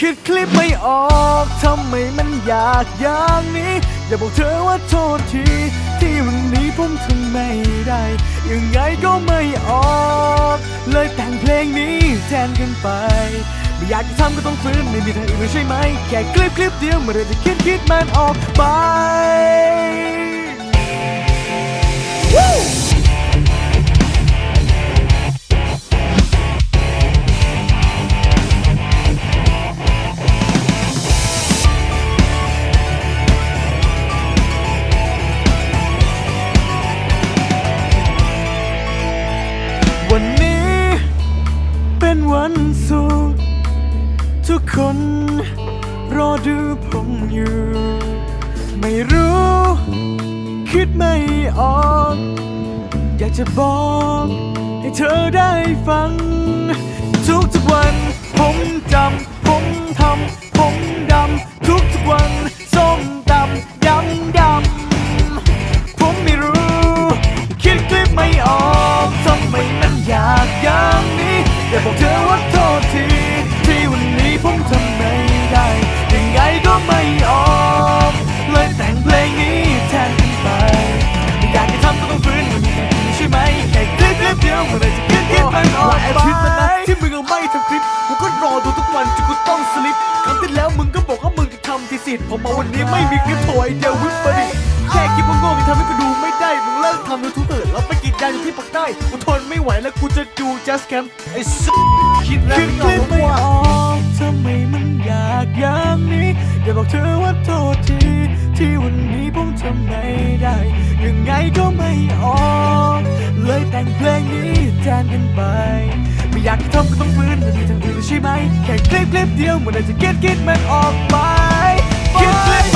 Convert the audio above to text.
คิดคลิปไม่ออกทำไมมันอยากอย่างนี้ อย่าบอกเธอว่าโทษที ที่วันนี้ผมทำไม่ได้ ยังไงก็ไม่ออก เลยแต่งเพลงนี้แทนกันไป ไม่อยากจะทำก็ต้องฝืนไม่มีทางอื่นใช่ไหม แค่คลิปคลิปเดียวเมื่อไรจะคิดคิดมันออกไป วันศุกร์ทุกคนรอดูผมอยู่ ไม่รู้ คิดไม่ออก อยากจะบอกให้เธอได้ฟัง คลิปกูก็รอดูทุกวันจนกูต้องสลิปครั้งที่แล้วมึงก็บอกว่ามึงจะทำที่สิทธิ์ผมมาวันนี้ไม่มีคลิปโถอยเดียววิปปริตแค่คลิปโง่ๆที่ทำให้กูดูไม่ได้ มึงเลิกทำยูทูบเถอะแล้วไปกินยาอยู่ที่ปากใต้กูทนไม่ไหวแล้วกูจะดู just cam ไอ้สัสคิดแล้วไม่ออกทำไมมันยากอย่างนี้อย่าบอกเธอว่าโทษทีที่วันนี้ผมทำไม่ได้ ยังไงก็ไม่ออก เลยแต่งเพลงนี้แทนกันไป ไม่อยากจะทำก็ต้องฟื้นแต่มีทางอื่นใช่ไหมแค่คลิปคลิปเดียวมันอาจจะเก็ตเก็ตมันออกไปเก็ตคลิป